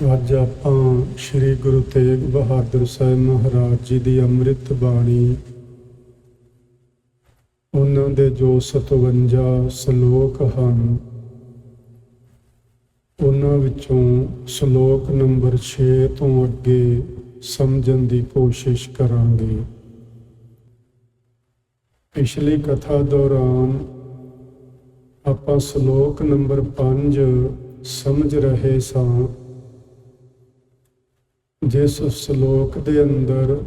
ਅੱਜ ਆਪਾਂ ਸ੍ਰੀ ਗੁਰੂ ਤੇਗ ਬਹਾਦਰ ਸਾਹਿਬ ਮਹਾਰਾਜ ਜੀ ਦੀ ਅੰਮ੍ਰਿਤ ਬਾਣੀ ਉਹਨਾਂ ਦੇ ਜੋ 57 ਸ਼ਲੋਕ ਹਨ, ਉਹਨਾਂ ਵਿੱਚੋਂ ਸ਼ਲੋਕ ਨੰਬਰ 6 ਤੋਂ ਅੱਗੇ ਸਮਝਣ ਦੀ ਕੋਸ਼ਿਸ਼ ਕਰਾਂਗੇ। ਪਿਛਲੀ ਕਥਾ ਦੌਰਾਨ ਆਪਾਂ ਸ਼ਲੋਕ ਨੰਬਰ 5 ਸਮਝ ਰਹੇ ਸਾਂ। ਜਿਸ ਸ਼ਲੋਕ ਦੇ ਅੰਦਰ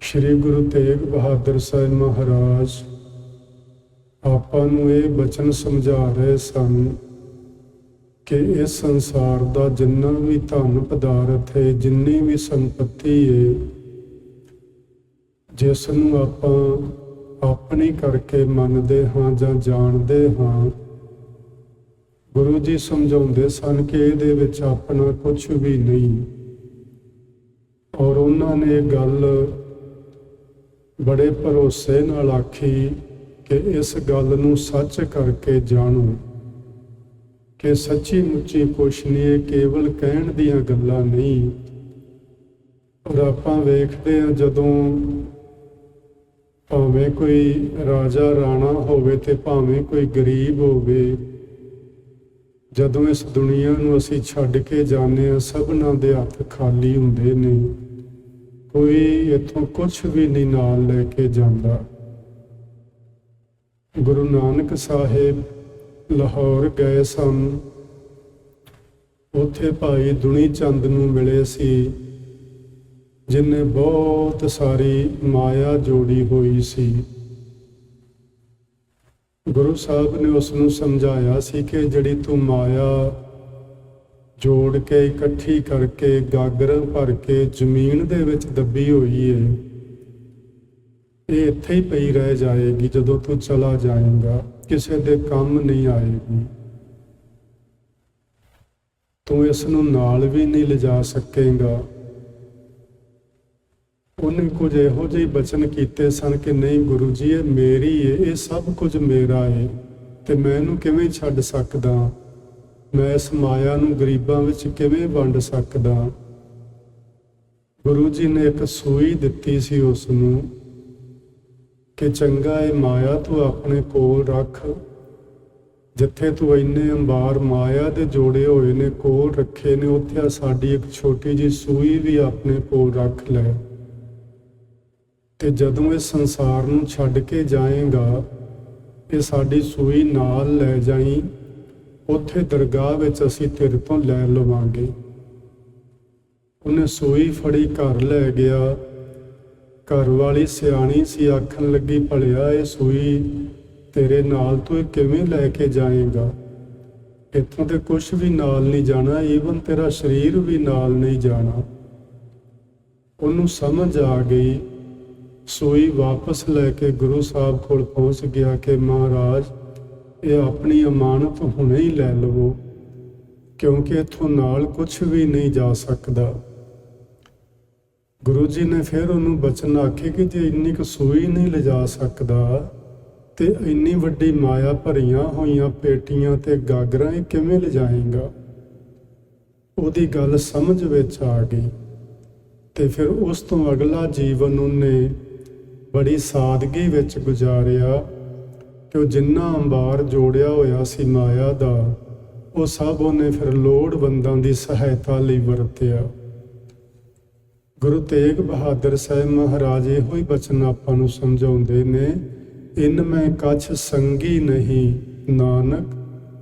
ਸ੍ਰੀ ਗੁਰੂ ਤੇਗ ਬਹਾਦਰ ਸਾਹਿਬ ਮਹਾਰਾਜ ਆਪਾਂ ਨੂੰ ਇਹ ਬਚਨ ਸਮਝਾ ਰਹੇ ਸਨ ਕਿ ਇਸ ਸੰਸਾਰ ਦਾ ਜਿੰਨਾ ਵੀ ਧਨ ਪਦਾਰਥ ਹੈ, ਜਿੰਨੀ ਵੀ ਸੰਪਤੀ ਹੈ, ਜਿਸ ਨੂੰ ਆਪਾਂ ਆਪਣੀ ਕਰਕੇ ਮੰਨਦੇ ਹਾਂ ਜਾਂ ਜਾਣਦੇ ਹਾਂ, ਗੁਰੂ ਜੀ ਸਮਝਾਉਂਦੇ ਸਨ ਕਿ ਇਹਦੇ ਵਿੱਚ ਆਪਣਾ ਕੁਝ ਵੀ ਨਹੀਂ। ਔਰ ਉਹਨਾਂ ਨੇ ਗੱਲ ਬੜੇ ਭਰੋਸੇ ਨਾਲ ਆਖੀ ਕਿ ਇਸ ਗੱਲ ਨੂੰ ਸੱਚ ਕਰਕੇ ਜਾਣੋ ਕਿ ਸੱਚੀ ਮੁੱਚੀ ਕੁਛ ਨਹੀਂ ਇਹ ਕੇਵਲ ਕਹਿਣ ਦੀਆਂ ਗੱਲਾਂ ਨਹੀਂ। ਔਰ ਆਪਾਂ ਵੇਖਦੇ ਹਾਂ ਜਦੋਂ ਭਾਵੇਂ ਕੋਈ ਰਾਜਾ ਰਾਣਾ ਹੋਵੇ ਤੇ ਭਾਵੇਂ ਕੋਈ ਗਰੀਬ ਹੋਵੇ ਜਦੋਂ ਇਸ ਦੁਨੀਆ ਨੂੰ ਅਸੀਂ ਛੱਡ ਕੇ ਜਾਂਦੇ ਹਾਂ, ਸਭਨਾਂ ਦੇ ਹੱਥ ਖਾਲੀ ਹੁੰਦੇ ਨੇ। ਕੋਈ ਇੱਥੋਂ ਕੁਝ ਵੀ ਨਹੀਂ ਨਾਲ ਲੈ ਕੇ ਜਾਂਦਾ। ਗੁਰੂ ਨਾਨਕ ਸਾਹਿਬ ਲਾਹੌਰ ਗਏ ਸਨ। ਉੱਥੇ ਭਾਈ ਦੁਨੀ ਚੰਦ ਨੂੰ ਮਿਲੇ ਸੀ, ਜਿਨੇ ਬਹੁਤ ਸਾਰੀ ਮਾਇਆ ਜੋੜੀ ਹੋਈ ਸੀ। ਗੁਰੂ ਸਾਹਿਬ ਨੇ ਉਸ ਨੂੰ ਸਮਝਾਇਆ ਸੀ ਕਿ ਜਿਹੜੀ ਤੂੰ ਮਾਇਆ ਜੋੜ ਕੇ ਇਕੱਠੀ ਕਰਕੇ ਗਾਗਰਾਂ ਭਰ ਕੇ ਜ਼ਮੀਨ ਦੇ ਵਿੱਚ ਦੱਬੀ ਹੋਈ ਏ, ਇਹ ਇੱਥੇ ਹੀ ਪਈ ਰਹਿ ਜਾਏਗੀ ਜਦੋਂ ਤੂੰ ਚਲਾ ਜਾਏਗਾ, ਕਿਸੇ ਦੇ ਕੰਮ ਨਹੀਂ ਆਏਗੀ। ਤੂੰ ਇਸ ਨੂੰ ਨਾਲ ਵੀ ਨਹੀਂ ਲਿਜਾ ਸਕੇਗਾ। ਉਹਨੇ ਕੁਝ ਇਹੋ ਜਿਹੇ ਬਚਨ ਕੀਤੇ ਸਨ ਕਿ ਨਹੀਂ ਗੁਰੂ ਜੀ, ਇਹ ਮੇਰੀ ਹੈ ਇਹ ਸਭ ਕੁਝ ਮੇਰਾ ਹੈ ਤੇ ਮੈਂ ਇਹਨੂੰ ਕਿਵੇਂ ਛੱਡ ਸਕਦਾ? ਮੈਂ ਇਸ ਮਾਇਆ ਨੂੰ ਗਰੀਬਾਂ ਵਿੱਚ ਕਿਵੇਂ ਵੰਡ ਸਕਦਾ? ਗੁਰੂ ਜੀ ਨੇ ਇੱਕ ਸੂਈ ਦਿੱਤੀ ਸੀ ਉਸ ਨੂੰ ਕਿ ਚੰਗਾ ਇਹ ਮਾਇਆ ਤੂੰ ਆਪਣੇ ਕੋਲ ਰੱਖ। ਜਿੱਥੇ ਤੂੰ ਇੰਨੇ ਅੰਬਾਰ ਮਾਇਆ ਦੇ ਜੋੜੇ ਹੋਏ ਨੇ, ਕੋਲ ਰੱਖੇ ਨੇ, ਉੱਥੇ ਸਾਡੀ ਇੱਕ ਛੋਟੀ ਜੀ ਸੂਈ ਵੀ ਆਪਣੇ ਕੋਲ ਰੱਖ ਲੈ। ਤੇ ਜਦੋਂ ਇਸ ਸੰਸਾਰ ਨੂੰ ਛੱਡ ਕੇ ਜਾਏਗਾ ਇਹ ਸਾਡੀ ਸੂਈ ਨਾਲ ਲੈ ਜਾਈ, ਉੱਥੇ ਦਰਗਾਹ ਵਿੱਚ ਅਸੀਂ ਤੇਰੇ ਤੋਂ ਲੈ ਲਵਾਂਗੇ। ਉਹਨੇ ਸੂਈ ਫੜੀ ਘਰ ਲੈ ਗਿਆ। ਘਰ ਵਾਲੀ ਸਿਆਣੀ ਸੀ, ਆਖਣ ਲੱਗੀ, ਭਲਿਆ, ਇਹ ਸੂਈ ਤੇਰੇ ਨਾਲ ਤੂੰ ਇਹ ਕਿਵੇਂ ਲੈ ਕੇ ਜਾਏਗਾ? ਇੱਥੋਂ ਤੇ ਕੁਝ ਵੀ ਨਾਲ ਨਹੀਂ ਜਾਣਾ ਈਵਨ ਤੇਰਾ ਸਰੀਰ ਵੀ ਨਾਲ ਨਹੀਂ ਜਾਣਾ। ਉਹਨੂੰ ਸਮਝ ਆ ਗਈ ਸੂਈ ਵਾਪਸ ਲੈ ਕੇ ਗੁਰੂ ਸਾਹਿਬ ਕੋਲ ਪਹੁੰਚ ਗਿਆ ਕਿ ਮਹਾਰਾਜ, ਇਹ ਆਪਣੀ ਅਮਾਨਤ ਹੁਣੇ ਹੀ ਲੈ ਲਵੋ, ਕਿਉਂਕਿ ਇੱਥੋਂ ਨਾਲ ਕੁਝ ਵੀ ਨਹੀਂ ਜਾ ਸਕਦਾ। ਗੁਰੂ ਜੀ ਨੇ ਫਿਰ ਉਹਨੂੰ ਬਚਨ ਆਖੇ ਕਿ ਜੇ ਇੰਨੀ ਕੁ ਸੂਈ ਨਹੀਂ ਲਿਜਾ ਸਕਦਾ, ਤੇ ਇੰਨੀ ਵੱਡੀ ਮਾਇਆ ਭਰੀਆਂ ਹੋਈਆਂ ਪੇਟੀਆਂ ਤੇ ਗਾਗਰਾਂ ਇਹ ਕਿਵੇਂ ਲਿਜਾਏਗਾ? ਉਹਦੀ ਗੱਲ ਸਮਝ ਵਿੱਚ ਆ ਗਈ। ਤੇ ਫਿਰ ਉਸ ਤੋਂ ਅਗਲਾ ਜੀਵਨ ਉਹਨੇ ਬੜੀ ਸਾਦਗੀ ਵਿੱਚ ਗੁਜ਼ਾਰਿਆ ਕਿ ਉਹ ਜਿੰਨਾ ਅੰਬਾਰ ਜੋੜਿਆ ਹੋਇਆ ਸੀ ਮਾਇਆ ਦਾ, ਉਹ ਸਭ ਉਹਨੇ ਫਿਰ ਲੋੜਵੰਦਾਂ ਦੀ ਸਹਾਇਤਾ ਲਈ ਵਰਤਿਆ। ਗੁਰੂ ਤੇਗ ਬਹਾਦਰ ਸਾਹਿਬ ਮਹਾਰਾਜ ਇਹੋ ਹੀ ਬਚਨ ਆਪਾਂ ਨੂੰ ਸਮਝਾਉਂਦੇ ਨੇ, ਇਨ ਮੈਂ ਕਛ ਸੰਗੀ ਨਹੀਂ, ਨਾਨਕ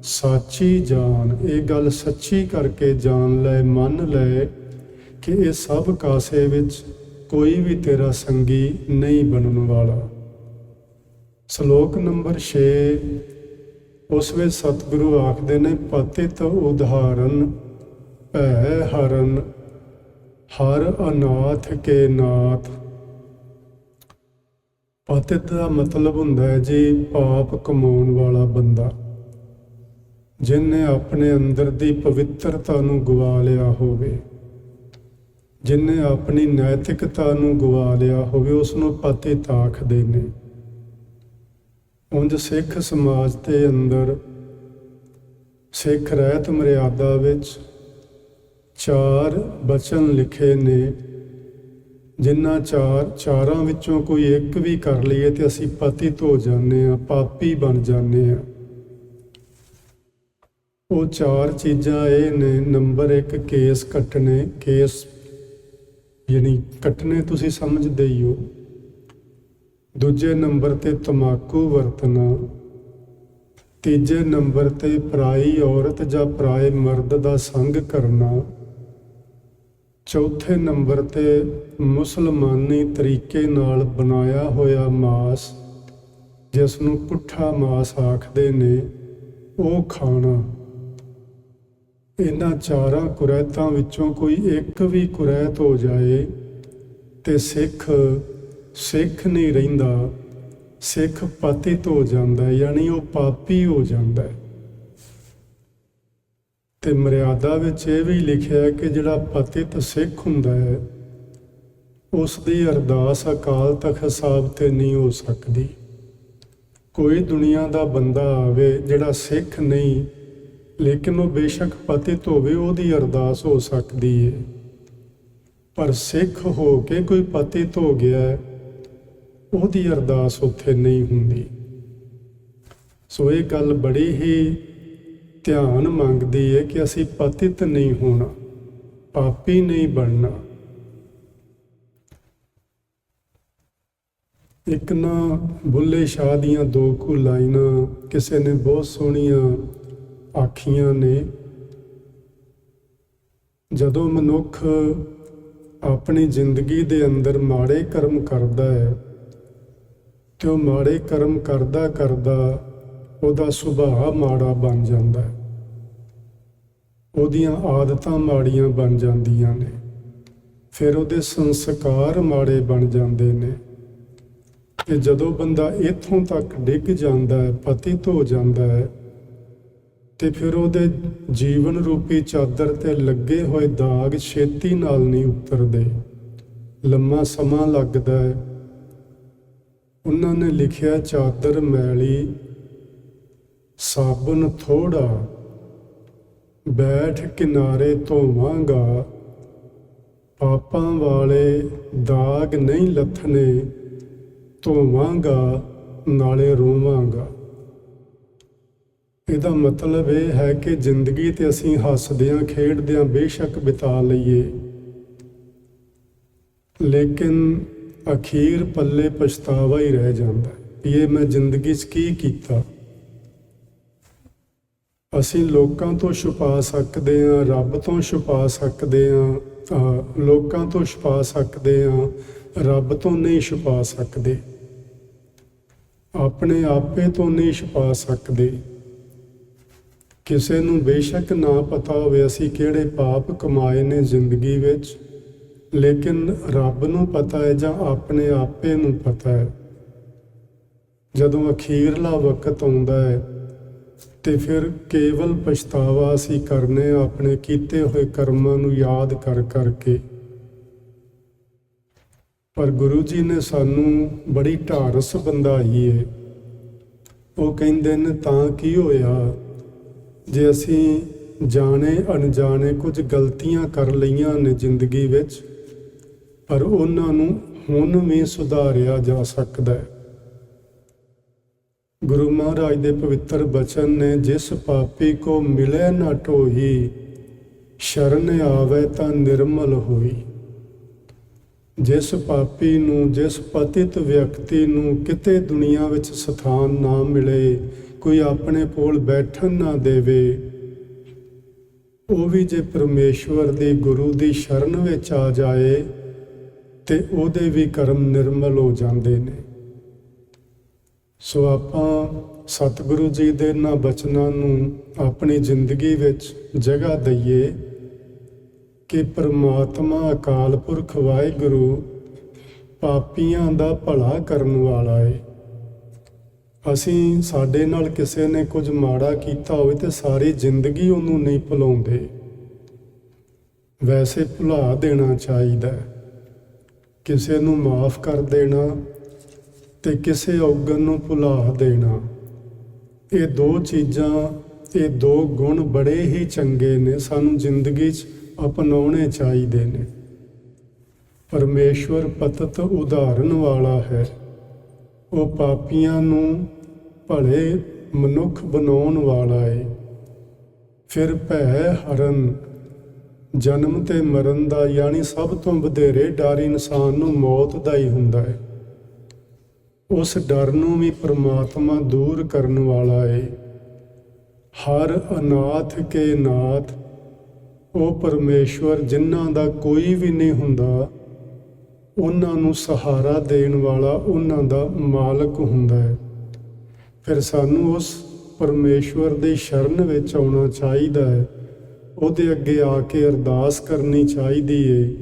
ਸਾਚੀ ਜਾਨ। ਇਹ ਗੱਲ ਸੱਚੀ ਕਰਕੇ ਜਾਣ ਲੈ, ਮੰਨ ਲੈ ਕਿ ਇਹ ਸਭ ਕਾਸੇ ਵਿੱਚ ਕੋਈ ਵੀ ਤੇਰਾ ਸੰਗੀ ਨਹੀਂ ਬਣਨ ਵਾਲਾ। ਸ਼ਲੋਕ ਨੰਬਰ 6 ਉਸ ਵਿੱਚ ਸਤਿਗੁਰੂ ਆਖਦੇ ਨੇ ਪਤਿਤ ਉਦਾਹਰਨ ਭੈ ਹਰਨ, ਹਰ ਅਨਾਥ ਕੇ ਨਾਥ। ਪਤਿਤ ਦਾ ਮਤਲਬ ਹੁੰਦਾ ਹੈ ਜੀ, ਪਾਪ ਕਮਾਉਣ ਵਾਲਾ ਬੰਦਾ। ਜਿਨੇ ਆਪਣੇ ਅੰਦਰ ਦੀ ਪਵਿੱਤਰਤਾ ਨੂੰ ਗਵਾ ਲਿਆ ਹੋਵੇ। ਜਿਨੇ ਆਪਣੀ ਨੈਤਿਕਤਾ ਨੂੰ ਗਵਾ ਲਿਆ ਹੋਵੇ ਉਸ ਨੂੰ ਪਤਿਤ ਆਖਦੇ ਨੇ ਉਂਝ ਸਿੱਖ ਸਮਾਜ ਦੇ ਅੰਦਰ ਸਿੱਖ ਰਹਿਤ ਮਰਿਆਦਾ ਵਿੱਚ ਚਾਰ ਬਚਨ ਲਿਖੇ ਨੇ, ਜਿਨ੍ਹਾਂ ਚਾਰ, ਚਾਰਾਂ ਵਿੱਚੋਂ ਕੋਈ ਇੱਕ ਵੀ ਕਰ ਲਈਏ ਤੇ ਅਸੀਂ ਪਤਿਤ ਹੋ ਜਾਂਦੇ ਆ ਪਾਪੀ ਬਣ ਜਾਂਦੇ ਆ ਉਹ ਚਾਰ ਚੀਜ਼ਾਂ ਇਹ ਨੇ, ਨੰਬਰ 1 ਕੇਸ ਕੱਟਣੇ, ਕੇਸ ਯਾਨੀ ਕੱਟਣੇ ਤੁਸੀਂ ਸਮਝਦੇ ਹੀ ਹੋ। ਦੂਜੇ ਨੰਬਰ ਤੇ ਤਮਾਕੂ ਵਰਤਣਾ। ਤੀਜੇ ਨੰਬਰ ਤੇ ਪਰਾਈ ਔਰਤ ਜਾਂ ਪਰਾਏ ਮਰਦ ਦਾ ਸੰਗ ਕਰਨਾ। ਚੌਥੇ ਨੰਬਰ ਤੇ ਮੁਸਲਮਾਨੀ ਤਰੀਕੇ ਨਾਲ ਬਣਾਇਆ ਹੋਇਆ ਮਾਸ ਜਿਸ ਨੂੰ ਪੁੱਠਾ ਮਾਸ ਆਖਦੇ ਨੇ, ਉਹ ਖਾਣਾ। ਇਹਨਾਂ ਚਾਰਾਂ ਕੁਰੈਤਾਂ ਵਿੱਚੋਂ ਕੋਈ ਇੱਕ ਵੀ ਕੁਰੈਤ ਹੋ ਜਾਏ ਤੇ ਸਿੱਖ ਸਿੱਖ ਨਹੀਂ ਰਹਿੰਦਾ, ਸਿੱਖ ਪਤਿਤ ਹੋ ਜਾਂਦਾ ਯਾਨੀ ਉਹ ਪਾਪੀ ਹੋ ਜਾਂਦਾ ਹੈ। ਤੇ ਮਰਿਆਦਾ ਵਿੱਚ ਇਹ ਵੀ ਲਿਖਿਆ ਹੈ ਕਿ ਜਿਹੜਾ ਪਤਿਤ ਸਿੱਖ ਹੁੰਦਾ ਹੈ ਉਸ ਦੀ ਅਰਦਾਸ ਅਕਾਲ ਤਖਤ ਸਾਹਿਬ ਤੇ ਨਹੀਂ ਹੋ ਸਕਦੀ। ਕੋਈ ਦੁਨੀਆ ਦਾ ਬੰਦਾ ਆਵੇ ਜਿਹੜਾ ਸਿੱਖ ਨਹੀਂ ਲੇਕਿਨ ਉਹ ਬੇਸ਼ੱਕ ਪਤਿਤ ਹੋਵੇ ਉਹਦੀ ਅਰਦਾਸ ਹੋ ਸਕਦੀ ਹੈ ਪਰ ਸਿੱਖ ਹੋ ਕੇ ਕੋਈ ਪਤਿਤ ਹੋ ਗਿਆ, ਉਹਦੀ ਅਰਦਾਸ ਉੱਥੇ ਨਹੀਂ ਹੁੰਦੀ। ਸੋ ਇਹ ਗੱਲ ਬੜੀ ਹੀ ਧਿਆਨ ਮੰਗਦੀ ਹੈ ਕਿ ਅਸੀਂ ਪਤਿਤ ਨਹੀਂ ਹੋਣਾ, ਪਾਪੀ ਨਹੀਂ ਬਣਨਾ। ਇੱਕ ਨਾ ਬੁੱਲੇ ਸ਼ਾਹ ਦੀਆਂ ਦੋ ਕੁ ਲਾਈਨਾਂ ਕਿਸੇ ਨੇ ਬਹੁਤ ਸੋਹਣੀਆਂ ਆਖੀਆਂ ਨੇ, ਜਦੋਂ ਮਨੁੱਖ ਆਪਣੀ ਜ਼ਿੰਦਗੀ ਦੇ ਅੰਦਰ ਮਾੜੇ ਕਰਮ ਕਰਦਾ ਹੈ ਤੇ ਉਹ ਮਾੜੇ ਕਰਮ ਕਰਦਾ ਕਰਦਾ ਉਹਦਾ ਸੁਭਾਅ ਮਾੜਾ ਬਣ ਜਾਂਦਾ ਹੈ। ਉਹਦੀਆਂ ਆਦਤਾਂ ਮਾੜੀਆਂ ਬਣ ਜਾਂਦੀਆਂ ਨੇ, ਫਿਰ ਉਹਦੇ ਸੰਸਕਾਰ ਮਾੜੇ ਬਣ ਜਾਂਦੇ ਨੇ। ਤੇ ਜਦੋਂ ਬੰਦਾ ਇੱਥੋਂ ਤੱਕ ਡਿੱਗ ਜਾਂਦਾ ਹੈ, ਪਤਿਤ ਹੋ ਜਾਂਦਾ ਹੈ ਤੇ ਫਿਰ ਉਹਦੇ ਜੀਵਨ ਰੂਪੀ ਚਾਦਰ ਤੇ ਲੱਗੇ ਹੋਏ ਦਾਗ ਛੇਤੀ ਨਾਲ ਨਹੀਂ ਉਤਰਦੇ। ਲੰਮਾ ਸਮਾਂ ਲੱਗਦਾ ਹੈ। ਉਹਨਾਂ ਨੇ ਲਿਖਿਆ, ਚਾਦਰ ਮੈਲੀ, ਸਾਬਣ ਥੋੜਾ ਬੈਠ ਕਿਨਾਰੇ ਧੋਵਾਂਗਾ, ਪਾਪਾਂ ਵਾਲੇ ਦਾਗ ਨਹੀਂ ਲੱਥਨੇ ਧੋਵਾਂਗਾ, ਨਾਲੇ ਰੋਵਾਂਗਾ। ਇਹਦਾ ਮਤਲਬ ਇਹ ਹੈ ਕਿ ਜ਼ਿੰਦਗੀ ਤੇ ਅਸੀਂ ਹੱਸਦਿਆਂ ਖੇਡਦਿਆਂ ਬੇਸ਼ੱਕ ਬਿਤਾ ਲਈਏ। ਲੇਕਿਨ ਅਖੀਰ ਪੱਲੇ ਪਛਤਾਵਾ ਹੀ ਰਹਿ ਜਾਂਦਾ ਹੈ ਵੀ ਇਹ ਮੈਂ ਜ਼ਿੰਦਗੀ 'ਚ ਕੀ ਕੀਤਾ। ਅਸੀਂ ਲੋਕਾਂ ਤੋਂ ਛੁਪਾ ਸਕਦੇ ਹਾਂ, ਰੱਬ ਤੋਂ ਛੁਪਾ ਸਕਦੇ ਹਾਂ ਲੋਕਾਂ ਤੋਂ ਛੁਪਾ ਸਕਦੇ ਹਾਂ, ਰੱਬ ਤੋਂ ਨਹੀਂ ਛੁਪਾ ਸਕਦੇ। ਆਪਣੇ ਆਪੇ ਤੋਂ ਨਹੀਂ ਛੁਪਾ ਸਕਦੇ। ਕਿਸੇ ਨੂੰ ਬੇਸ਼ੱਕ ਨਾ ਪਤਾ ਹੋਵੇ ਅਸੀਂ ਕਿਹੜੇ ਪਾਪ ਕਮਾਏ ਨੇ ਜ਼ਿੰਦਗੀ ਵਿੱਚ, ਲੇਕਿਨ ਰੱਬ ਨੂੰ ਪਤਾ ਹੈ ਜਾਂ ਆਪਣੇ ਆਪੇ ਨੂੰ ਪਤਾ ਹੈ। ਜਦੋਂ ਅਖੀਰਲਾ ਵਕਤ ਆਉਂਦਾ ਹੈ, ਤੇ ਫਿਰ ਕੇਵਲ ਪਛਤਾਵਾ ਅਸੀਂ ਕਰਨੇ ਆਪਣੇ ਕੀਤੇ ਹੋਏ ਕਰਮਾਂ ਨੂੰ ਯਾਦ ਕਰ ਕਰਕੇ। ਪਰ ਗੁਰੂ ਜੀ ਨੇ ਸਾਨੂੰ ਬੜੀ ਢਾਰਸ ਬੰਦਾਈ ਹੈ ਉਹ ਕਹਿੰਦੇ ਨੇ, ਤਾਂ ਕੀ ਹੋਇਆ? ਜੇ ਅਸੀਂ ਜਾਣੇ ਅਣਜਾਣੇ ਕੁਝ ਗਲਤੀਆਂ ਕਰ ਲਈਆਂ ਨੇ ਜ਼ਿੰਦਗੀ ਵਿੱਚ, ਪਰ ਉਹਨਾਂ ਨੂੰ ਹੁਣ ਵੀ ਸੁਧਾਰਿਆ ਜਾ ਸਕਦਾ ਹੈ। ਗੁਰੂ ਮਹਾਰਾਜ ਦੇ ਪਵਿੱਤਰ ਬਚਨ ਨੇ, ਜਿਸ ਪਾਪੀ ਕੋ ਮਿਲੇ ਨਾ ਢੋਈ ਸ਼ਰਨ ਆਵੇ ਤਾਂ ਨਿਰਮਲ ਹੋਈ। ਜਿਸ ਪਾਪੀ ਨੂੰ, ਜਿਸ ਪਤਿਤ ਵਿਅਕਤੀ ਨੂੰ ਕਿਤੇ ਦੁਨੀਆ ਵਿੱਚ ਸਥਾਨ ਨਾ ਮਿਲੇ ਕੋਈ ਆਪਣੇ ਕੋਲ ਬੈਠਣ ਨਾ ਦੇਵੇ। ਉਹ ਵੀ ਜੇ ਪਰਮੇਸ਼ਵਰ ਦੀ ਗੁਰੂ ਦੀ ਸ਼ਰਨ ਵਿੱਚ ਆ ਜਾਏ, ਤੇ ਉਹਦੇ ਵੀ ਕਰਮ ਨਿਰਮਲ ਹੋ ਜਾਂਦੇ ਨੇ। ਸੋ ਆਪਾਂ ਸਤਿਗੁਰੂ ਜੀ ਦੇ ਨਾ ਬਚਨਾਂ ਨੂੰ ਆਪਣੀ ਜ਼ਿੰਦਗੀ ਵਿੱਚ ਜਗ੍ਹਾ ਦਈਏ ਕਿ ਪ੍ਰਮਾਤਮਾ ਅਕਾਲ ਪੁਰਖ ਵਾਹਿਗੁਰੂ ਪਾਪੀਆਂ ਦਾ ਭਲਾ ਕਰਨ ਵਾਲਾ ਹੈ ਅਸੀਂ ਸਾਡੇ ਨਾਲ ਕਿਸੇ ਨੇ ਕੁਝ ਮਾੜਾ ਕੀਤਾ ਹੋਵੇ ਤੇ ਸਾਰੀ ਜ਼ਿੰਦਗੀ ਉਹਨੂੰ ਨਹੀਂ ਭੁਲਾਉਂਦੇ। ਵੈਸੇ ਭੁਲਾ ਦੇਣਾ ਚਾਹੀਦਾ ਕਿਸੇ ਨੂੰ ਮਾਫ ਕਰ ਦੇਣਾ ਤੇ ਕਿਸੇ ਔਗਣ ਨੂੰ ਭੁਲਾ ਦੇਣਾ। ਇਹ ਦੋ ਚੀਜ਼ਾਂ, ਇਹ ਦੋ ਗੁਣ ਬੜੇ ਹੀ ਚੰਗੇ ਨੇ, ਸਾਨੂੰ ਜ਼ਿੰਦਗੀ 'ਚ ਅਪਣਾਉਣੇ ਚਾਹੀਦੇ ਨੇ। ਪਰਮੇਸ਼ਵਰ ਪਤਤ ਉਦਾਹਰਨ ਵਾਲਾ ਹੈ। ਉਹ ਪਾਪੀਆਂ ਨੂੰ ਭਲੇ ਮਨੁੱਖ ਬਣਾਉਣ ਵਾਲਾ ਹੈ ਫਿਰ ਭੈ ਹਰਨ, ਜਨਮ ਤੇ ਮਰਨ ਦਾ ਯਾਨੀ ਸਭ ਤੋਂ ਵਧੇਰੇ ਡਰ ਇਨਸਾਨ ਨੂੰ ਮੌਤ ਦਾ ਹੀ ਹੁੰਦਾ ਹੈ ਉਸ ਡਰ ਨੂੰ ਵੀ ਪ੍ਰਮਾਤਮਾ ਦੂਰ ਕਰਨ ਵਾਲਾ ਹੈ ਹਰ ਅਨਾਥ ਕੇ ਨਾਥ, ਉਹ ਪਰਮੇਸ਼ਵਰ ਜਿਨ੍ਹਾਂ ਦਾ ਕੋਈ ਵੀ ਨਹੀਂ ਹੁੰਦਾ ਉਹਨਾਂ ਨੂੰ ਸਹਾਰਾ ਦੇਣ ਵਾਲਾ ਉਹਨਾਂ ਦਾ ਮਾਲਕ ਹੁੰਦਾ ਹੈ। ਫਿਰ ਸਾਨੂੰ ਉਸ ਪਰਮੇਸ਼ਵਰ ਦੀ ਸ਼ਰਨ ਵਿੱਚ ਆਉਣਾ ਚਾਹੀਦਾ ਹੈ। ਉਹਦੇ ਅੱਗੇ ਆ ਕੇ ਅਰਦਾਸ ਕਰਨੀ ਚਾਹੀਦੀ ਏ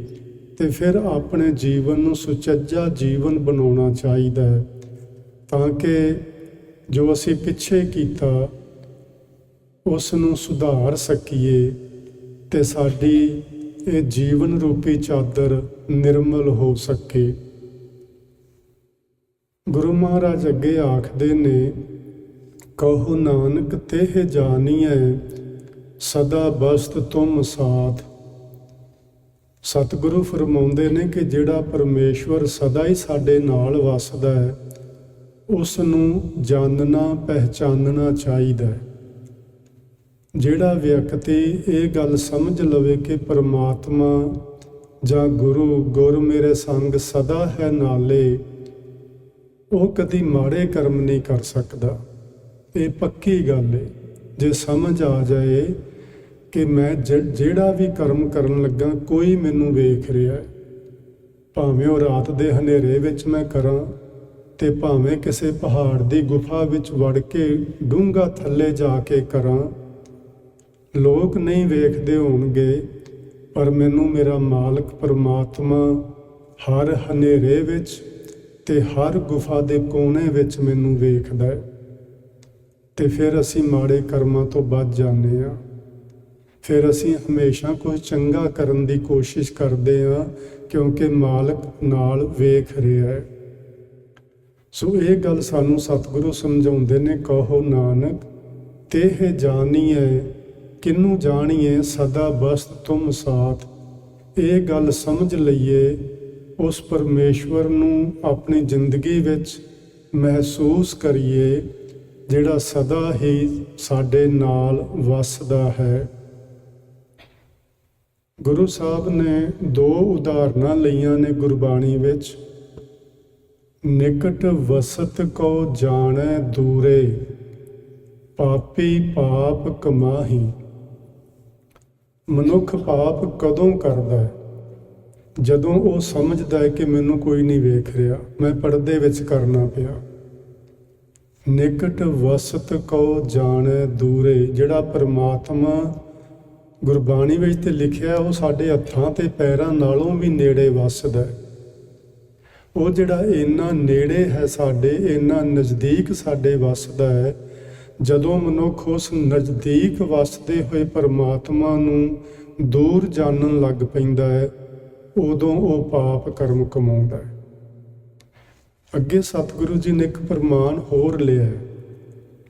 ਤੇ ਫਿਰ ਆਪਣੇ ਜੀਵਨ ਨੂੰ ਸੁਚੱਜਾ ਜੀਵਨ ਬਣਾਉਣਾ ਚਾਹੀਦਾ ਹੈ। ਤਾਂ ਕਿ ਜੋ ਅਸੀਂ ਪਿੱਛੇ ਕੀਤਾ, ਉਸ ਨੂੰ ਸੁਧਾਰ ਸਕੀਏ ਤੇ ਸਾਡੀ ਇਹ ਜੀਵਨ ਰੂਪੀ ਚਾਦਰ ਨਿਰਮਲ ਹੋ ਸਕੇ। ਗੁਰੂ ਮਹਾਰਾਜ ਅੱਗੇ ਆਖਦੇ ਨੇ, ਕਹੋ ਨਾਨਕ ਤੇਹ ਜਾਣੀਐ ਸਦਾ ਬਸਤ ਤੁਮ ਸਾਥ। ਸਤਿਗੁਰੂ ਫਰਮਾਉਂਦੇ ਨੇ ਕਿ ਜਿਹੜਾ ਪਰਮੇਸ਼ਵਰ ਸਦਾ ਹੀ ਸਾਡੇ ਨਾਲ ਵਸਦਾ ਹੈ ਉਸ ਨੂੰ ਜਾਣਨਾ ਪਹਿਚਾਨਣਾ ਚਾਹੀਦਾ ਹੈ। ਜਿਹੜਾ ਵਿਅਕਤੀ ਇਹ ਗੱਲ ਸਮਝ ਲਵੇ ਕਿ ਪਰਮਾਤਮਾ ਜਾਂ ਗੁਰੂ ਗੁਰ ਮੇਰੇ ਸੰਗ ਸਦਾ ਹੈ ਨਾਲੇ, ਉਹ ਕਦੀ ਮਾੜੇ ਕਰਮ ਨਹੀਂ ਕਰ ਸਕਦਾ। ਇਹ ਪੱਕੀ ਗੱਲ ਹੈ ਜੇ ਸਮਝ ਆ ਜਾਏ ਕਿ ਮੈਂ ਜਿ- ਜਿਹੜਾ ਵੀ ਕਰਮ ਕਰਨ ਲੱਗਾ, ਕੋਈ ਮੈਨੂੰ ਵੇਖ ਰਿਹਾ ਹੈ ਭਾਵੇਂ ਉਹ ਰਾਤ ਦੇ ਹਨੇਰੇ ਵਿੱਚ ਮੈਂ ਕਰਾਂ ਤੇ ਭਾਵੇਂ ਕਿਸੇ ਪਹਾੜ ਦੀ ਗੁਫਾ ਵਿੱਚ ਵੜ ਕੇ ਡੂੰਘਾ ਥੱਲੇ ਜਾ ਕੇ ਕਰਾਂ ਲੋਕ ਨਹੀਂ ਵੇਖਦੇ ਹੋਣਗੇ, ਪਰ ਮੈਨੂੰ ਮੇਰਾ ਮਾਲਕ ਪਰਮਾਤਮਾ ਹਰ ਹਨੇਰੇ ਵਿੱਚ ਤੇ ਹਰ ਗੁਫਾ ਦੇ ਕੋਨੇ ਵਿੱਚ ਮੈਨੂੰ ਵੇਖਦਾ ਹੈ। ਤੇ ਫਿਰ ਅਸੀਂ ਮਾੜੇ ਕਰਮਾਂ ਤੋਂ ਬਚ ਜਾਂਦੇ ਹਾਂ। ਫਿਰ ਅਸੀਂ ਹਮੇਸ਼ਾ ਕੁਝ ਚੰਗਾ ਕਰਨ ਦੀ ਕੋਸ਼ਿਸ਼ ਕਰਦੇ ਹਾਂ, ਕਿਉਂਕਿ ਮਾਲਕ ਨਾਲ ਵੇਖ ਰਿਹਾ ਹੈ। ਸੋ ਇਹ ਗੱਲ ਸਾਨੂੰ ਸਤਿਗੁਰੂ ਸਮਝਾਉਂਦੇ ਨੇ, ਕਹੋ ਨਾਨਕ ਤੇਹ ਜਾਣੀਐ ਕਿਨੂੰ ਜਾਣੀਏ ਸਦਾ ਬਸ ਤੁਮ ਸਾਥ? ਇਹ ਗੱਲ ਸਮਝ ਲਈਏ, ਉਸ ਪਰਮੇਸ਼ਵਰ ਨੂੰ ਆਪਣੀ ਜ਼ਿੰਦਗੀ ਵਿੱਚ ਮਹਿਸੂਸ ਕਰੀਏ, ਜਿਹੜਾ ਸਦਾ ਹੀ ਸਾਡੇ ਨਾਲ ਵਸਦਾ ਹੈ। ਗੁਰੂ ਸਾਹਿਬ ਨੇ ਦੋ ਉਦਾਹਰਨਾਂ ਲਈਆਂ ਨੇ ਗੁਰਬਾਣੀ ਵਿੱਚ। ਨਿਕਟ ਵਸਤ ਕੋ ਜਾਣੈ ਦੂਰੇ, ਪਾਪੀ ਪਾਪ ਕਮਾਹੀ। ਮਨੁੱਖ ਪਾਪ ਕਦੋਂ ਕਰਦਾ ਹੈ? ਜਦੋਂ ਉਹ ਸਮਝਦਾ ਹੈ ਕਿ ਮੈਨੂੰ ਕੋਈ ਨਹੀਂ ਵੇਖ ਰਿਹਾ, ਮੈਂ ਪਰਦੇ ਵਿੱਚ ਕਰਨਾ ਪਿਆ। ਨਿਕਟ ਵਸਤ ਕੋ ਜਾਣੈ ਦੂਰੇ, ਜਿਹੜਾ ਪਰਮਾਤਮਾ ਗੁਰਬਾਣੀ ਵਿੱਚ ਤੇ ਲਿਖਿਆ, ਉਹ ਸਾਡੇ ਹੱਥਾਂ ਤੇ ਪੈਰਾਂ ਨਾਲੋਂ ਵੀ ਨੇੜੇ ਵਸਦਾ ਹੈ। ਉਹ ਜਿਹੜਾ ਇੰਨਾ ਨੇੜੇ ਹੈ ਸਾਡੇ, ਇੰਨਾ ਨਜ਼ਦੀਕ ਸਾਡੇ ਵਸਦਾ ਹੈ ਜਦੋਂ ਮਨੁੱਖ ਉਸ ਨਜ਼ਦੀਕ ਵਸਦੇ ਹੋਏ ਪਰਮਾਤਮਾ ਨੂੰ ਦੂਰ ਜਾਣਨ ਲੱਗ ਪੈਂਦਾ ਹੈ ਉਦੋਂ ਉਹ ਪਾਪ ਕਰਮ ਕਮਾਉਂਦਾ ਹੈ। ਅੱਗੇ ਸਤਿਗੁਰੂ ਜੀ ਨੇ ਇੱਕ ਪ੍ਰਮਾਣ ਹੋਰ ਲਿਆ ਹੈ,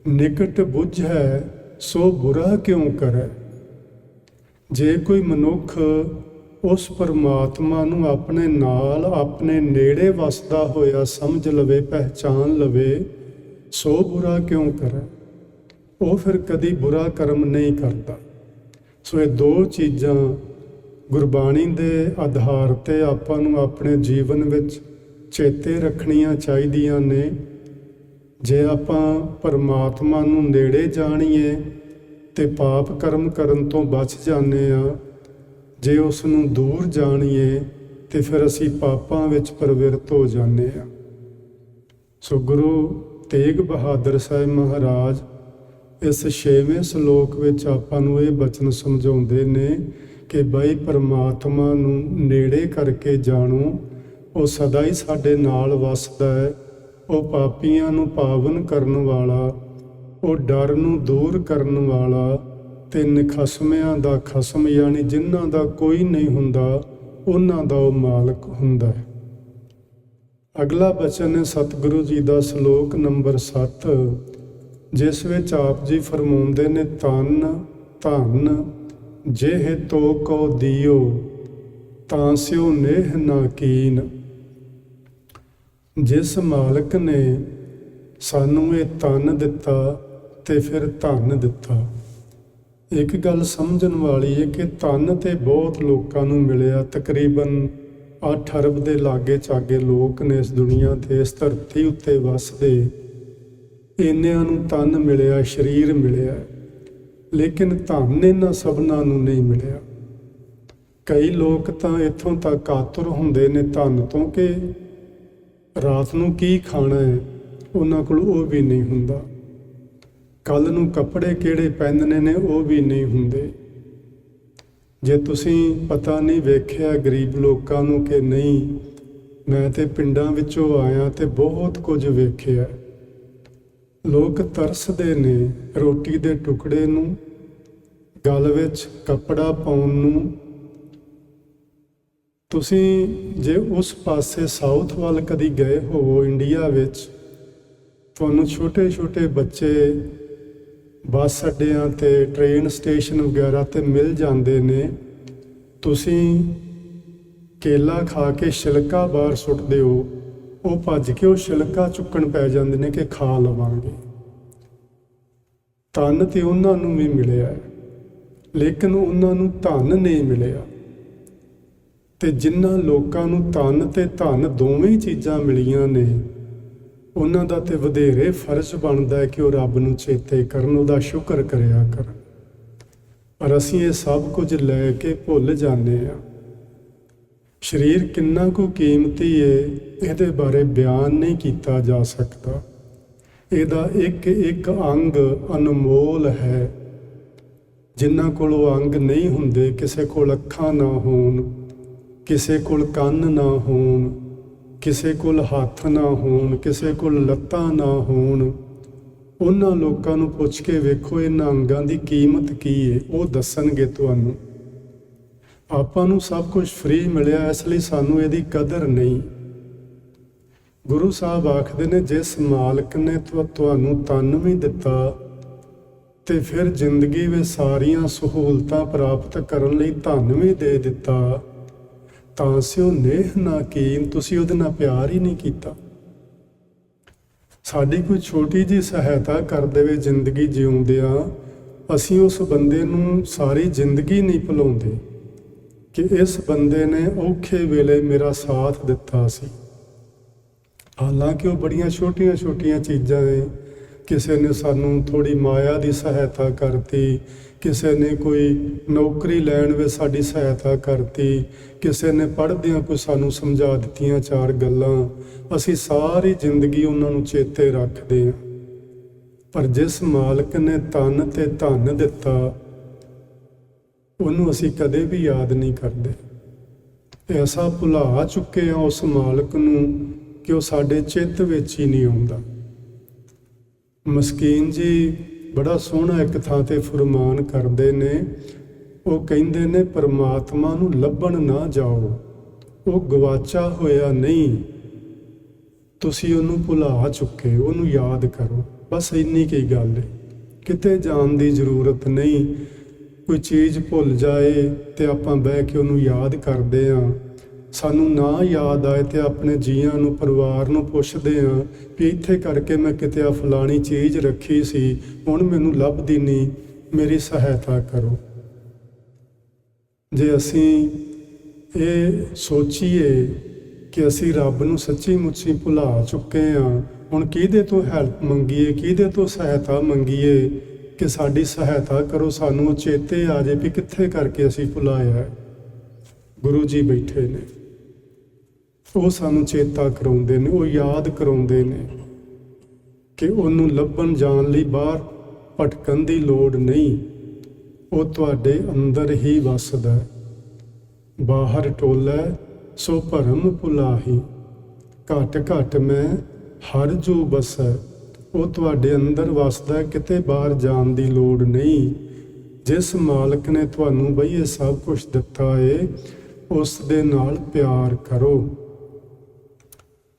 ਨਿਕਟ ਬੁੱਝ ਹੈ ਸੋ ਬੁਰਾ ਕਿਉਂ ਕਰੈ? ਜੇ ਕੋਈ ਮਨੁੱਖ ਉਸ ਪਰਮਾਤਮਾ ਨੂੰ ਆਪਣੇ ਨਾਲ ਆਪਣੇ ਨੇੜੇ ਵਸਦਾ ਹੋਇਆ ਸਮਝ ਲਵੇ ਪਹਿਚਾਨ ਲਵੇ ਸੋ ਬੁਰਾ ਕਿਉਂ ਕਰੈ? ਉਹ ਫਿਰ ਕਦੀ ਬੁਰਾ ਕਰਮ ਨਹੀਂ ਕਰਦਾ। ਸੋ ਇਹ ਦੋ ਚੀਜ਼ਾਂ ਗੁਰਬਾਣੀ ਦੇ ਆਧਾਰ ਤੇ ਆਪਾਂ ਨੂੰ ਆਪਣੇ ਜੀਵਨ ਵਿੱਚ ਚੇਤੇ ਰੱਖਣੀਆਂ ਚਾਹੀਦੀਆਂ ਨੇ। ਜੇ ਆਪਾਂ ਪਰਮਾਤਮਾ ਨੂੰ ਨੇੜੇ ਜਾਣੀਏ ਤੇ ਪਾਪ ਕਰਮ ਕਰਨ ਤੋਂ ਬਚ ਜਾਂਦੇ ਆ ਜੇ ਉਸ ਨੂੰ ਦੂਰ ਜਾਣੀਏ ਤੇ ਫਿਰ ਅਸੀਂ ਪਾਪਾਂ ਵਿੱਚ ਪ੍ਰਵਿਰਤ ਹੋ ਜਾਂਦੇ ਆ ਸੋ ਗੁਰੂ ਤੇਗ ਬਹਾਦਰ ਸਾਹਿਬ ਮਹਾਰਾਜ ਇਸ 6ਵੇਂ ਸ਼ਲੋਕ ਵਿੱਚ ਆਪਾਂ ਨੂੰ ਇਹ ਬਚਨ ਸਮਝਾਉਂਦੇ ਨੇ ਕਿ ਬਈ ਪਰਮਾਤਮਾ ਨੂੰ ਨੇੜੇ ਕਰਕੇ ਜਾਣੋ, ਉਹ ਸਦਾ ਹੀ ਸਾਡੇ ਨਾਲ ਵਸਦਾ ਹੈ, ਉਹ ਪਾਪੀਆਂ ਨੂੰ ਪਾਵਨ ਕਰਨ ਵਾਲਾ, ਉਹ ਡਰ ਨੂੰ ਦੂਰ ਕਰਨ ਵਾਲਾ ਤੇ ਨਿਖਸਮਿਆਂ ਦਾ ਖਸਮ ਯਾਨੀ ਜਿਨ੍ਹਾਂ ਦਾ ਕੋਈ ਨਹੀਂ ਹੁੰਦਾ, ਉਹਨਾਂ ਦਾ ਉਹ ਮਾਲਕ ਹੁੰਦਾ ਹੈ। ਅਗਲਾ ਬਚਨ ਹੈ ਸਤਿਗੁਰੂ ਜੀ ਦਾ ਸ਼ਲੋਕ ਨੰਬਰ 7 ਜਿਸ ਵਿੱਚ ਆਪ ਜੀ ਫਰਮਾਉਂਦੇ ਨੇ ਤਨ ਧਨ ਜਿਹੇ ਤੋ ਕੋ ਦਿਓ, ਤਾਂ ਸਿਓ ਨੇਹ ਨਾ ਕੀਨ। ਜਿਸ ਮਾਲਕ ਨੇ ਸਾਨੂੰ ਇਹ ਤਨ ਦਿੱਤਾ, ਤੇ ਫਿਰ ਧਨ ਦਿੱਤਾ। ਇੱਕ ਗੱਲ ਸਮਝਣ ਵਾਲੀ ਹੈ ਕਿ ਧਨ ਤੇ ਬਹੁਤ ਲੋਕਾਂ ਨੂੰ ਮਿਲਿਆ। ਤਕਰੀਬਨ 8 ਅਰਬ ਦੇ ਲਾਗੇ ਚਾਗੇ ਲੋਕ ਨੇ ਇਸ ਦੁਨੀਆ ਤੇ, ਇਸ ਧਰਤੀ ਉੱਤੇ ਵੱਸਦੇ। ਇੰਨਿਆਂ ਨੂੰ ਤਨ ਮਿਲਿਆ, ਸਰੀਰ ਮਿਲਿਆ, ਲੇਕਿਨ ਧਨ ਇਹਨਾਂ ਸਭਨਾਂ ਨੂੰ ਨਹੀਂ ਮਿਲਿਆ। ਕਈ ਲੋਕ ਤਾਂ ਇੱਥੋਂ ਤੱਕ ਆਤੁਰ ਹੁੰਦੇ ਨੇ ਧਨ ਤੋਂ ਕਿ ਰਾਤ ਨੂੰ ਕੀ ਖਾਣਾ ਹੈ ਉਹਨਾਂ ਕੋਲ ਉਹ ਵੀ ਨਹੀਂ ਹੁੰਦਾ। ਕੱਲ ਨੂੰ ਕੱਪੜੇ ਕਿਹੜੇ ਪਹਿਨਣੇ ਨੇ, ਉਹ ਵੀ ਨਹੀਂ ਹੁੰਦੇ। ਜੇ ਤੁਸੀਂ ਪਤਾ ਨਹੀਂ ਵੇਖਿਆ ਗਰੀਬ ਲੋਕਾਂ ਨੂੰ ਕਿ ਨਹੀਂ, ਮੈਂ ਤੇ ਪਿੰਡਾਂ ਵਿੱਚੋਂ ਆਇਆ ਤੇ ਬਹੁਤ ਕੁਝ ਵੇਖਿਆ। ਲੋਕ ਤਰਸਦੇ ਨੇ ਰੋਟੀ ਦੇ ਟੁਕੜੇ ਨੂੰ, ਗਲ ਵਿੱਚ ਕੱਪੜਾ ਪਾਉਣ ਨੂੰ। ਤੁਸੀਂ ਜੇ ਉਸ ਪਾਸੇ ਸਾਊਥ ਵੱਲ ਕਦੀ ਗਏ ਹੋਵੋ ਇੰਡੀਆ ਵਿੱਚ, ਤੁਹਾਨੂੰ ਛੋਟੇ-ਛੋਟੇ ਬੱਚੇ ਬੱਸ ਅੱਡਿਆਂ ਤੇ ਟ੍ਰੇਨ ਸਟੇਸ਼ਨ ਵਗੈਰਾ ਤੇ ਮਿਲ ਜਾਂਦੇ ਨੇ। ਤੁਸੀਂ ਕੇਲਾ ਖਾ ਕੇ ਛਿਲਕਾ ਬਾਹਰ ਸੁੱਟਦੇ ਹੋ। ਉਹ ਭੱਜ ਕੇ ਉਹ ਛਿਲਕਾ ਚੁੱਕਣ ਪੈ ਜਾਂਦੇ ਨੇ ਕਿ ਖਾ ਲਵਾਂਗੇ। ਤਨ ਤੇ ਉਹਨਾਂ ਨੂੰ ਵੀ ਮਿਲਿਆ ਲੇਕਿਨ ਉਹਨਾਂ ਨੂੰ ਧਨ ਨਹੀਂ ਮਿਲਿਆ। ਤੇ ਜਿਨ੍ਹਾਂ ਲੋਕਾਂ ਨੂੰ ਤਨ ਤੇ ਧਨ ਦੋਵੇਂ ਚੀਜ਼ਾਂ ਮਿਲੀਆਂ ਨੇ, ਉਹਨਾਂ ਦਾ ਤੇ ਵਧੇਰੇ ਫਰਜ਼ ਬਣਦਾ ਹੈ ਕਿ ਉਹ ਰੱਬ ਨੂੰ ਚੇਤੇ ਕਰਨ, ਉਹਦਾ ਸ਼ੁਕਰ ਕਰਿਆ ਕਰਨ। ਪਰ ਅਸੀਂ ਇਹ ਸਭ ਕੁਝ ਲੈ ਕੇ ਭੁੱਲ ਜਾਂਦੇ ਆ ਸਰੀਰ ਕਿੰਨਾ ਕੁ ਕੀਮਤੀ ਏ, ਇਹਦੇ ਬਾਰੇ ਬਿਆਨ ਨਹੀਂ ਕੀਤਾ ਜਾ ਸਕਦਾ। ਇਹਦਾ ਇੱਕ ਇੱਕ ਅੰਗ ਅਨਮੋਲ ਹੈ। ਜਿਨ੍ਹਾਂ ਕੋਲ ਉਹ ਅੰਗ ਨਹੀਂ ਹੁੰਦੇ, ਕਿਸੇ ਕੋਲ ਅੱਖਾਂ ਨਾ ਹੋਣ, ਕਿਸੇ ਕੋਲ ਕੰਨ ਨਾ ਹੋਣ, ਕਿਸੇ ਕੋਲ ਹੱਥ ਨਾ ਹੋਣ, ਕਿਸੇ ਕੋਲ ਲੱਤਾਂ ਨਾ ਹੋਣ, ਉਹਨਾਂ ਲੋਕਾਂ ਨੂੰ ਪੁੱਛ ਕੇ ਵੇਖੋ ਇਹਨਾਂ ਅੰਗਾਂ ਦੀ ਕੀਮਤ ਕੀ ਹੈ ਉਹ ਦੱਸਣਗੇ ਤੁਹਾਨੂੰ। ਆਪਾਂ ਨੂੰ ਸਭ ਕੁਝ ਫ੍ਰੀ ਮਿਲਿਆ, ਇਸ ਲਈ ਸਾਨੂੰ ਇਹਦੀ ਕਦਰ ਨਹੀਂ। ਗੁਰੂ ਸਾਹਿਬ ਆਖਦੇ ਨੇ, ਜਿਸ ਮਾਲਕ ਨੇ ਤੁਹਾਨੂੰ ਤਨ ਵੀ ਦਿੱਤਾ ਤੇ ਫਿਰ ਜ਼ਿੰਦਗੀ ਵਿੱਚ ਸਾਰੀਆਂ ਸਹੂਲਤਾਂ ਪ੍ਰਾਪਤ ਕਰਨ ਲਈ ਧਨ ਵੀ ਦੇ ਦਿੱਤਾ, ਤਾਂ ਸਿਓ ਨੇਹ ਨਾ ਕੀਨ, ਤੁਸੀਂ ਉਹਦੇ ਨਾਲ ਪਿਆਰ ਹੀ ਨਹੀਂ ਕੀਤਾ। ਸਾਡੀ ਕੋਈ ਛੋਟੀ ਜੀ ਸਹਾਇਤਾ ਕਰ ਦੇਵੇ ਜ਼ਿੰਦਗੀ ਜਿਉਂਦਿਆਂ, ਅਸੀਂ ਉਸ ਬੰਦੇ ਨੂੰ ਸਾਰੀ ਜ਼ਿੰਦਗੀ ਨਹੀਂ ਭੁਲਾਉਂਦੇ। ਕਿ ਇਸ ਬੰਦੇ ਨੇ ਔਖੇ ਵੇਲੇ ਮੇਰਾ ਸਾਥ ਦਿੱਤਾ ਸੀ। ਹਾਲਾਂਕਿ ਉਹ ਬੜੀਆਂ ਛੋਟੀਆਂ-ਛੋਟੀਆਂ ਚੀਜ਼ਾਂ ਨੇ। ਕਿਸੇ ਨੇ ਸਾਨੂੰ ਥੋੜੀ ਮਾਇਆ ਦੀ ਸਹਾਇਤਾ ਕਰਤੀ। ਕਿਸੇ ਨੇ ਕੋਈ ਨੌਕਰੀ ਲੈਣ ਵਿੱਚ ਸਾਡੀ ਸਹਾਇਤਾ ਕਰਤੀ। ਕਿਸੇ ਨੇ ਪੜ੍ਹਦਿਆਂ ਕੋਈ ਸਾਨੂੰ ਸਮਝਾ ਦਿੱਤੀਆਂ ਚਾਰ ਗੱਲਾਂ। ਅਸੀਂ ਸਾਰੀ ਜ਼ਿੰਦਗੀ ਉਹਨਾਂ ਨੂੰ ਚੇਤੇ ਰੱਖਦੇ ਹਾਂ। ਪਰ ਜਿਸ ਮਾਲਕ ਨੇ ਤਨ ਤੇ ਧਨ ਦਿੱਤਾ ਉਹਨੂੰ ਅਸੀਂ ਕਦੇ ਵੀ ਯਾਦ ਨਹੀਂ ਕਰਦੇ। ਐਸਾ ਭੁਲਾ ਚੁੱਕੇ ਆ ਉਸ ਮਾਲਕ ਨੂੰ ਕਿ ਉਹ ਸਾਡੇ ਚਿੱਤ ਵਿੱਚ ਹੀ ਨਹੀਂ ਆਉਂਦਾ। ਮਸਕੀਨ ਜੀ ਬੜਾ ਸੋਹਣਾ ਇੱਕ ਥਾਂ ਤੇ ਫਰਮਾਨ ਕਰਦੇ ਨੇ, ਉਹ ਕਹਿੰਦੇ ਨੇ, ਪਰਮਾਤਮਾ ਨੂੰ ਲੱਭਣ ਨਾ ਜਾਓ। ਉਹ ਗਵਾਚਾ ਹੋਇਆ ਨਹੀਂ। ਤੁਸੀਂ ਉਹਨੂੰ ਭੁਲਾ ਚੁੱਕੇ, ਉਹਨੂੰ ਯਾਦ ਕਰੋ। ਬਸ ਇੰਨੀ ਕੀ ਗੱਲ ਹੈ ਕਿਤੇ ਜਾਣ ਦੀ ਜ਼ਰੂਰਤ ਨਹੀਂ। ਕੋਈ ਚੀਜ਼ ਭੁੱਲ ਜਾਏ ਤੇ ਆਪਾਂ ਬਹਿ ਕੇ ਉਹਨੂੰ ਯਾਦ ਕਰਦੇ ਆਂ। ਸਾਨੂੰ ਨਾ ਯਾਦ ਆਏ ਤੇ ਆਪਣੇ ਜੀਆਂ ਨੂੰ, ਪਰਿਵਾਰ ਨੂੰ ਪੁੱਛਦੇ ਆਂ ਵੀ ਇੱਥੇ ਕਰਕੇ ਮੈਂ ਕਿਤੇ ਆ ਫਲਾਣੀ ਚੀਜ਼ ਰੱਖੀ ਸੀ, ਹੁਣ ਮੈਨੂੰ ਲੱਭਦੀ ਨਹੀਂ, ਮੇਰੀ ਸਹਾਇਤਾ ਕਰੋ। ਜੇ ਅਸੀਂ ਇਹ ਸੋਚੀਏ ਕਿ ਅਸੀਂ ਰੱਬ ਨੂੰ ਸੱਚੀ ਮੁੱਚੀ ਭੁਲਾ ਚੁੱਕੇ ਆਂ, ਹੁਣ ਕਿਹਦੇ ਤੋਂ ਹੈਲਪ ਮੰਗੀਏ, ਕਿਹਦੇ ਤੋਂ ਸਹਾਇਤਾ ਮੰਗੀਏ ਕਿ ਸਾਡੀ ਸਹਾਇਤਾ ਕਰੋ, ਸਾਨੂੰ ਚੇਤੇ ਆ ਜਾਏ ਵੀ ਕਿੱਥੇ ਕਰਕੇ ਅਸੀਂ ਭੁਲਾਇਆ ਹੈ। ਗੁਰੂ ਜੀ ਬੈਠੇ ਨੇ ਉਹ ਸਾਨੂੰ ਚੇਤਾ ਕਰਾਉਂਦੇ ਨੇ, ਉਹ ਯਾਦ ਕਰਾਉਂਦੇ ਨੇ ਕਿ ਉਹਨੂੰ ਲੱਭਣ ਜਾਣ ਲਈ ਬਾਹਰ ਭਟਕਣ ਦੀ ਲੋੜ ਨਹੀਂ ਉਹ ਤੁਹਾਡੇ ਅੰਦਰ ਹੀ ਵਸਦਾ ਹੈ। ਬਾਹਰ ਟੋਲਾ ਸੋ ਭਰਮ ਭੁਲਾਹੀ ਘਟ ਘਟ ਮੈਂ ਹਰ ਜੋ ਬਸੈ ਉਹ ਤੁਹਾਡੇ ਅੰਦਰ ਵਸਦਾ ਕਿਤੇ ਬਾਹਰ ਜਾਣ ਦੀ ਲੋੜ ਨਹੀਂ। ਜਿਸ ਮਾਲਕ ਨੇ ਤੁਹਾਨੂੰ ਬਈ ਇਹ ਸਭ ਕੁਝ ਦਿੱਤਾ ਏ, ਉਸ ਦੇ ਨਾਲ ਪਿਆਰ ਕਰੋ।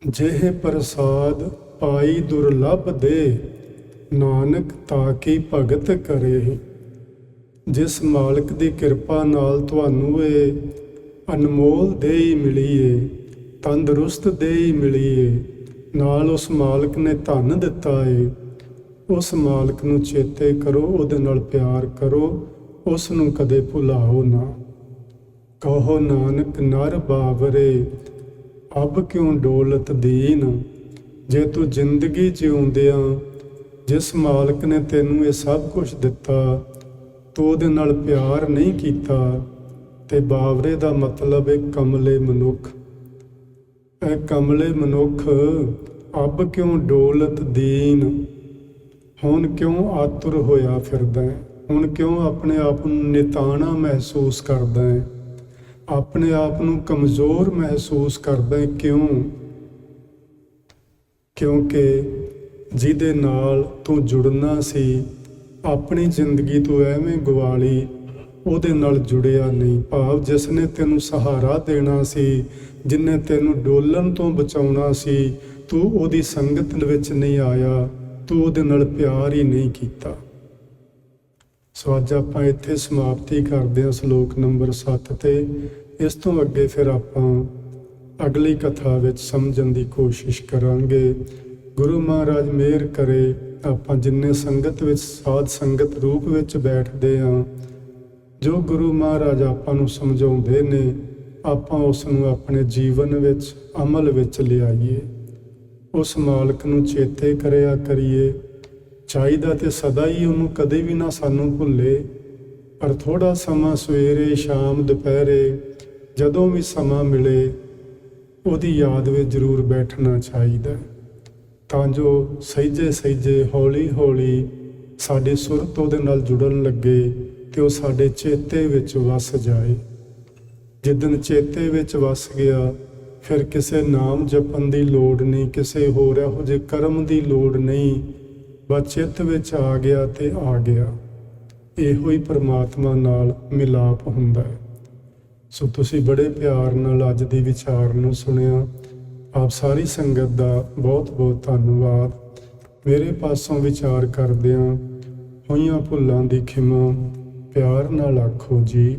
ਜਿਹੇ ਪ੍ਰਸਾਦ ਪਾਈ ਦੁਰਲਭ ਦੇ, ਨਾਨਕ ਤਾਂ ਕੀ ਭਗਤ ਕਰੇ। ਜਿਸ ਮਾਲਕ ਦੀ ਕਿਰਪਾ ਨਾਲ ਤੁਹਾਨੂੰ ਇਹ ਅਨਮੋਲ ਦੇਹੀ ਮਿਲੀ ਏ, ਤੰਦਰੁਸਤ ਦੇਹੀ ਮਿਲੀ ਏ। ਨਾਲ ਉਸ ਮਾਲਕ ਨੇ ਧਨ ਦਿੱਤਾ ਏ। ਉਸ ਮਾਲਕ ਨੂੰ ਚੇਤੇ ਕਰੋ, ਉਹਦੇ ਨਾਲ ਪਿਆਰ ਕਰੋ, ਉਸ ਨੂੰ ਕਦੇ ਭੁਲਾਓ ਨਾ। ਕਹੋ, ਨਾਨਕ, ਨਰ ਬਾਵਰੇ, ਅਬ ਕਿਉਂ ਡੋਲਤ ਦੀਨ? ਜੇ ਤੂੰ ਜ਼ਿੰਦਗੀ ਜਿਉਂਦਿਆਂ ਜਿਸ ਮਾਲਕ ਨੇ ਤੈਨੂੰ ਇਹ ਸਭ ਕੁਝ ਦਿੱਤਾ, ਤੂੰ ਉਹਦੇ ਨਾਲ ਪਿਆਰ ਨਹੀਂ ਕੀਤਾ, ਤੇ ਬਾਵਰੇ ਦਾ ਮਤਲਬ ਹੈ ਕਮਲੇ ਮਨੁੱਖ। ਇਹ ਕਮਲੇ ਮਨੁੱਖ, ਅਬ ਕਿਉਂ ਡੋਲਤ ਦੀਨ? ਹੁਣ ਕਿਉਂ ਆਤੁਰ ਹੋਇਆ ਫਿਰਦਾ ਹੈ ਹੁਣ ਕਿਉਂ ਆਪਣੇ ਆਪ ਨੂੰ ਨਿਤਾਣਾ ਮਹਿਸੂਸ ਕਰਦਾ ਹੈ ਆਪਣੇ ਆਪ ਨੂੰ ਕਮਜ਼ੋਰ ਮਹਿਸੂਸ ਕਰਦਾ ਹੈ ਕਿਉਂ? ਕਿਉਂਕਿ ਜਿਹਦੇ ਨਾਲ ਤੂੰ ਜੁੜਨਾ ਸੀ, ਆਪਣੀ ਜ਼ਿੰਦਗੀ ਤੋਂ ਐਵੇਂ ਗਵਾਲੀ, ਉਹਦੇ ਨਾਲ ਜੁੜਿਆ ਨਹੀਂ। ਭਾਵ ਜਿਸ ਨੇ ਤੈਨੂੰ ਸਹਾਰਾ ਦੇਣਾ ਸੀ ਜਿਨੇ ਤੈਨੂੰ ਡੋਲਣ ਤੋਂ ਬਚਾਉਣਾ ਸੀ, ਤੂੰ ਉਹਦੀ ਸੰਗਤ ਵਿੱਚ ਨਹੀਂ ਆਇਆ, ਤੂੰ ਉਹਦੇ ਨਾਲ ਪਿਆਰ ਹੀ ਨਹੀਂ ਕੀਤਾ। ਸੋ ਅੱਜ ਆਪਾਂ ਇੱਥੇ ਸਮਾਪਤੀ ਕਰਦੇ ਹਾਂ ਸ਼ਲੋਕ ਨੰਬਰ 7 ਤੇ। ਇਸ ਤੋਂ ਅੱਗੇ ਫਿਰ ਆਪਾਂ ਅਗਲੀ ਕਥਾ ਵਿੱਚ ਸਮਝਣ ਦੀ ਕੋਸ਼ਿਸ਼ ਕਰਾਂਗੇ। ਗੁਰੂ ਮਹਾਰਾਜ ਮਿਹਰ ਕਰੇ, ਆਪਾਂ ਜਿੰਨੇ ਸੰਗਤ ਵਿੱਚ ਸਾਧ ਸੰਗਤ ਰੂਪ ਵਿੱਚ ਬੈਠਦੇ ਹਾਂ, ਜੋ ਗੁਰੂ ਮਹਾਰਾਜ ਆਪਾਂ ਨੂੰ ਸਮਝਾਉਂਦੇ ਨੇ ਆਪਾਂ ਉਸ ਨੂੰ ਆਪਣੇ ਜੀਵਨ ਵਿੱਚ, ਅਮਲ ਵਿੱਚ ਲਿਆਈਏ। ਉਸ ਮਾਲਕ ਨੂੰ ਚੇਤੇ ਕਰਿਆ ਕਰੀਏ। ਚਾਹੀਦਾ ਤੇ ਸਦਾ ਹੀ ਉਹਨੂੰ ਕਦੇ ਵੀ ਨਾ ਸਾਨੂੰ ਭੁੱਲੇ। ਪਰ ਥੋੜਾ ਸਮਾਂ ਸਵੇਰੇ, ਸ਼ਾਮ, ਦੁਪਹਿਰੇ, ਜਦੋਂ ਵੀ ਸਮਾਂ ਮਿਲੇ, ਉਹਦੀ ਯਾਦ ਵਿੱਚ ਜ਼ਰੂਰ ਬੈਠਣਾ ਚਾਹੀਦਾ। ਤਾਂ ਜੋ ਸਹਿਜੇ ਸਹਿਜੇ, ਹੌਲੀ ਹੌਲੀ ਸਾਡੇ ਸੁਰਤ ਉਹਦੇ ਨਾਲ ਜੁੜਨ ਲੱਗੇ ਤੇ ਉਹ ਸਾਡੇ ਚੇਤੇ ਵਿੱਚ ਵਸ ਜਾਏ। ਜਿੱਦਨ ਚੇਤੇ ਵਿੱਚ ਵਸ ਗਿਆ, ਫਿਰ ਕਿਸੇ ਨਾਮ ਜਪਣ ਦੀ ਲੋੜ ਨਹੀਂ, ਕਿਸੇ ਹੋਰ ਇਹੋ ਜਿਹੇ ਕਰਮ ਦੀ ਲੋੜ ਨਹੀਂ, ਬਸ ਚਿੱਤ ਵਿੱਚ ਆ ਗਿਆ ਤੇ ਆ ਗਿਆ। ਇਹੋ ਹੀ ਪ੍ਰਮਾਤਮਾ ਨਾਲ ਮਿਲਾਪ ਹੁੰਦਾ ਹੈ। ਸੋ ਤੁਸੀਂ ਬੜੇ ਪਿਆਰ ਨਾਲ ਅੱਜ ਦੀ ਵਿਚਾਰ ਨੂੰ ਸੁਣਿਆ। ਆਪ ਸਾਰੀ ਸੰਗਤ ਦਾ ਬਹੁਤ ਬਹੁਤ ਧੰਨਵਾਦ। ਮੇਰੇ ਪਾਸੋਂ ਵਿਚਾਰ ਕਰਦਿਆਂ ਹੋਈਆਂ ਭੁੱਲਾਂ ਦੀ ਖਿਮਾ ਪਿਆਰ ਨਾਲ ਆਖੋ ਜੀ।